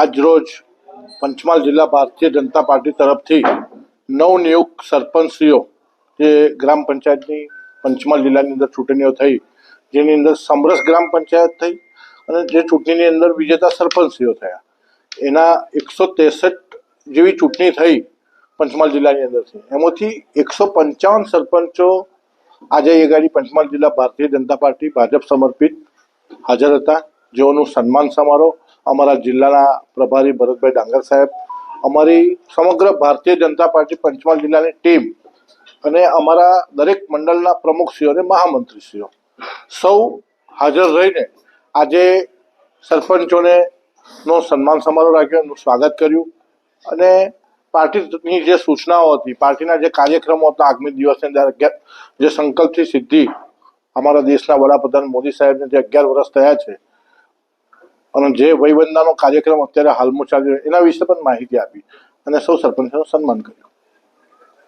આજરોજ પંચમહાલ જિલ્લા ભારતીય જનતા પાર્ટી તરફથી નવનિયુક્ત સરપંચશ્રીઓ, જે ગ્રામ પંચાયતની પંચમહાલ જિલ્લાની અંદર ચૂંટણીઓ થઈ, જેની અંદર સમરસ ગ્રામ પંચાયત થઈ અને જે ચૂંટણીની અંદર વિજેતા સરપંચશ્રીઓ થયા. એના એકસો ત્રેસઠ જેવી ચૂંટણી થઈ પંચમહાલ જિલ્લાની અંદરથી. એમાંથી એકસો પંચાવન સરપંચો આજે એ ગાડી પંચમહાલ જિલ્લા ભારતીય જનતા પાર્ટી ભાજપ સમર્પિત હાજર હતા. જેઓનું સન્માન સમારોહ અમારા જિલ્લાના પ્રભારી ભરતભાઈ ડાંગર સાહેબ, અમારી સમગ્ર ભારતીય જનતા પાર્ટી પંચમહાલ જિલ્લાની ટીમ અને અમારા દરેક મંડળના પ્રમુખશ્રીઓ અને મહામંત્રીશ્રીઓ સૌ હાજર રહીને આજે સરપંચોને નો સન્માન સમારોહ રાખ્યો, એમનું સ્વાગત કર્યું અને પાર્ટીની જે સૂચનાઓ હતી, પાર્ટીના જે કાર્યક્રમો હતા, આગામી દિવસની અંદર જે સંકલ્પથી સિદ્ધિ અમારા દેશના વડાપ્રધાન મોદી સાહેબને જે અગિયાર વર્ષ થયા છે અને જે વયવંદાનો કાર્યક્રમ અત્યારે હાલમાં ચાલી રહ્યો, એના વિશે પણ માહિતી આપી અને સૌ સરપંચોનું સન્માન કર્યું.